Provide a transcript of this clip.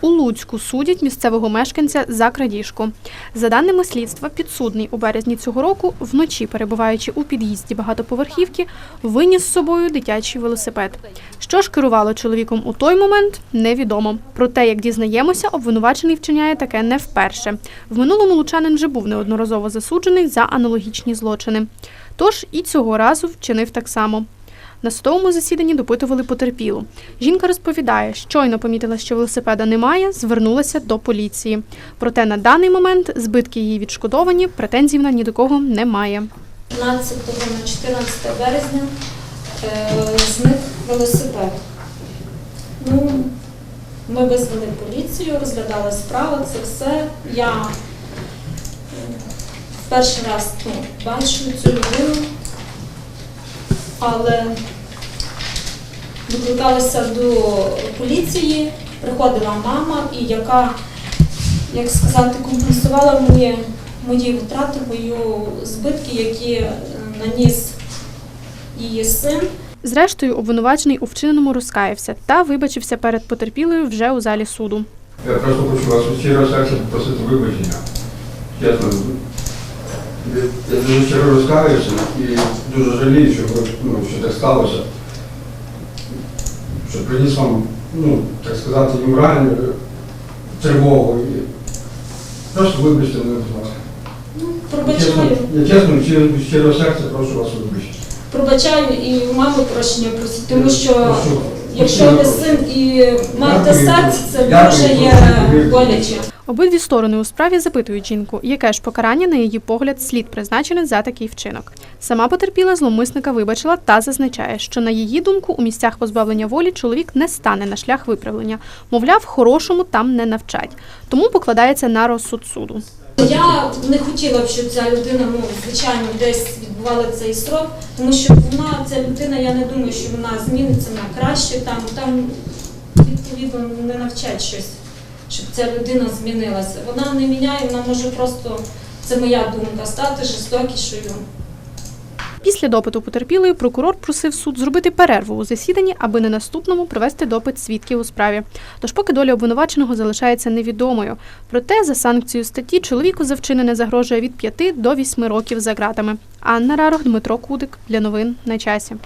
У Луцьку судять місцевого мешканця за крадіжку. За даними слідства, підсудний у березні цього року, вночі перебуваючи у під'їзді багатоповерхівки, виніс з собою дитячий велосипед. Що ж керувало чоловіком у той момент, невідомо. Проте, як дізнаємося, обвинувачений вчиняє таке не вперше. В минулому лучанин вже був неодноразово засуджений за аналогічні злочини. Тож і цього разу вчинив так само. На судовому засіданні допитували потерпілу. Жінка розповідає, щойно помітила, що велосипеда немає, звернулася до поліції. Проте на даний момент збитки її відшкодовані, претензій вона ні до кого не має. 15 на 14 березня е, зник велосипед. Ну, ми визвали поліцію, розглядали справу, це все. Я е, перший раз ну, бачу цю людину, але викликалися до поліції, приходила мама, і яка, як сказати, компенсувала мені мої витрати, мою збитки, які наніс її син. Зрештою, обвинувачений у вчиненому розкаявся та вибачився перед потерпілою вже у залі суду. Я просто хочу вас у щиро серця попросити вибачення. Чесно, я я дуже щиро розкаюся і дуже жалію, що, ну, що так сталося. Що приніс вам, ну, так сказати, і моральну тривогу. І просто вибачте мене, будь ласка. Ну, Чесно, пробачаю, я чесно, щиро, щиро серця прошу вас вибачити. пробачаю і мами прощення просить, тому що Прошу. Якщо ви син і Дякую. серце, це дуже є боляче. Обидві сторони у справі запитують жінку, яке ж покарання на її погляд слід призначене за такий вчинок. Сама потерпіла зловмисника вибачила та зазначає, що на її думку у місцях позбавлення волі чоловік не стане на шлях виправлення. Мовляв, хорошому там не навчать. Тому покладається на розсуд суду. Я не хотіла б, щоб ця людина, ну, звичайно, десь відбувала цей срок, тому що вона, ця людина, я не думаю, що вона зміниться на краще там. Там відповідно не навчать щось, щоб ця людина змінилася. Вона не міняє, вона може просто, це моя думка, стати жорстокішою. Після допиту потерпілої прокурор просив суд зробити перерву у засіданні, аби на наступному провести допит свідків у справі. Тож поки доля обвинуваченого залишається невідомою. Проте за санкцією статті чоловіку за вчинене загрожує від 5 до 8 років за ґратами. Анна Рарох, Дмитро Кудик для новин на часі.